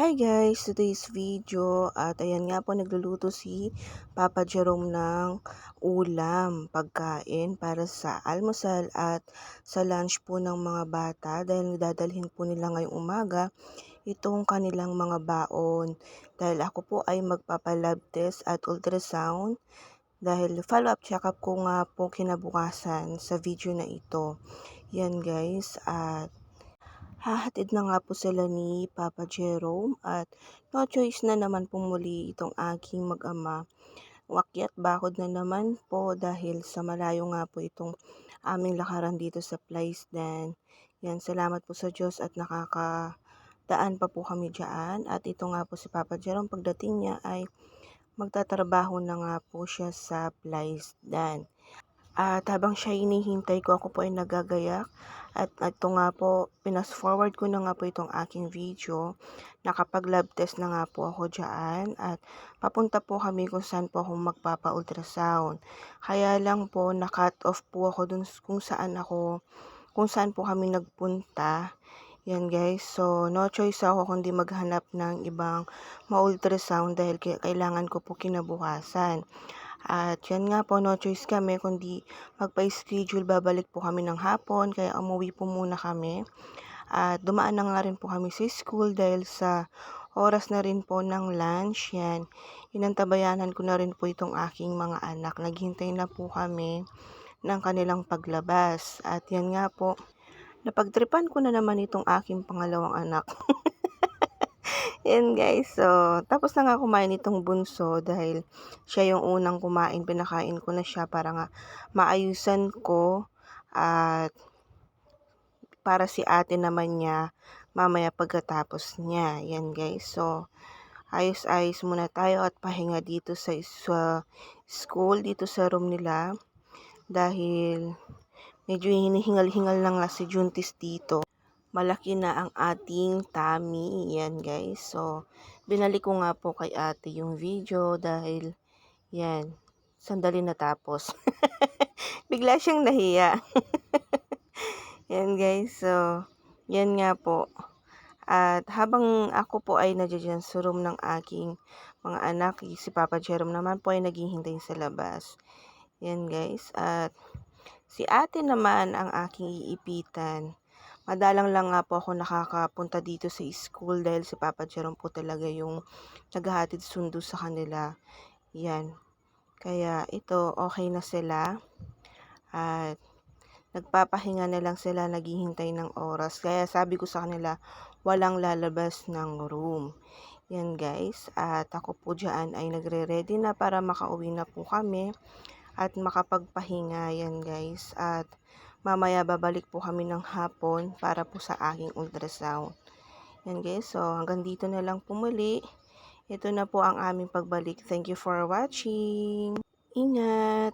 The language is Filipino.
Hi guys, today's video. At ayan nga po nagluluto si Papa Jerome ng ulam, pagkain para sa almusal at sa lunch po ng mga bata. Dahil dadalhin po nila ngayong umaga itong kanilang mga baon. Dahil ako po ay magpapalab test at ultrasound. Dahil follow-up check-up ko nga po kinabukasan sa video na ito. Yan guys. At Hahatid na nga po sila ni Papa Jerome at no choice na naman po muli itong aking mag-ama. Wakyat bakod na naman po dahil sa malayo nga po itong aming lakaran dito sa Plaisden. Yan, salamat po sa Diyos at nakakadaan pa po kami dyan. At ito nga po si Papa Jerome pagdating niya ay magtatrabaho na nga po siya sa Plaisden. At habang siya hinihintay ko, ako po ay nagagayak. At ito nga po, pinas forward ko na nga po itong aking video. Nakapag-lab test na nga po ako dyan. At papunta po kami kung saan po ako magpapa-ultrasound. Kaya lang po, na-cut off po ako dun kung saan ako, kung saan po kami nagpunta. Yan guys, so no choice ako kundi maghanap ng ibang ma-ultrasound dahil kailangan ko po kinabukasan. At yan nga po, no choice kami kundi magpa-schedule, babalik po kami ng hapon, kaya umuwi po muna kami. At dumaan na nga rin po kami sa school dahil sa oras na rin po ng lunch, yan. Inantabayanan ko na rin po itong aking mga anak. Naghintay na po kami ng kanilang paglabas. At yan nga po, napagtripan ko na naman itong aking pangalawang anak. Yan guys, so tapos na nga kumain itong bunso dahil siya yung unang kumain, pinakain ko na siya para nga maayusan ko at para si ate naman niya mamaya pagkatapos niya. Yan guys, so ayos-ayos muna tayo at pahinga dito sa, sa school, dito sa room nila. Dahil medyo hinihingal-hingal lang nga si Juntis dito malaki na ang ating tummy. Yan guys. So, binalik ko nga po kay ate yung video dahil yan, sandali natapos. Bigla siyang nahiya. yan guys. So, yan nga po. At habang ako po ay nadyan sa room ng aking mga anak, si Papa Jerome naman po ay naghihintay sa labas. Yan guys. At si ate naman ang aking iipitan Madalang lang nga po ako nakakapunta dito sa school dahil si Papa Jerome po talaga yung naghahatid sundo sa kanila. Yan. Kaya ito, okay na sila. At nagpapahinga na lang sila, naghihintay ng oras. Kaya sabi ko sa kanila, walang lalabas ng room. Yan guys. At ako po dyan ay nagre-ready na para makauwi na po kami. At makapagpahinga yan guys. At Mamaya babalik po kami ng hapon para po sa aking ultrasound. Yan guys, so hanggang dito na lang po muli. Ito na po ang aming pagbalik. Thank you for watching. Ingat!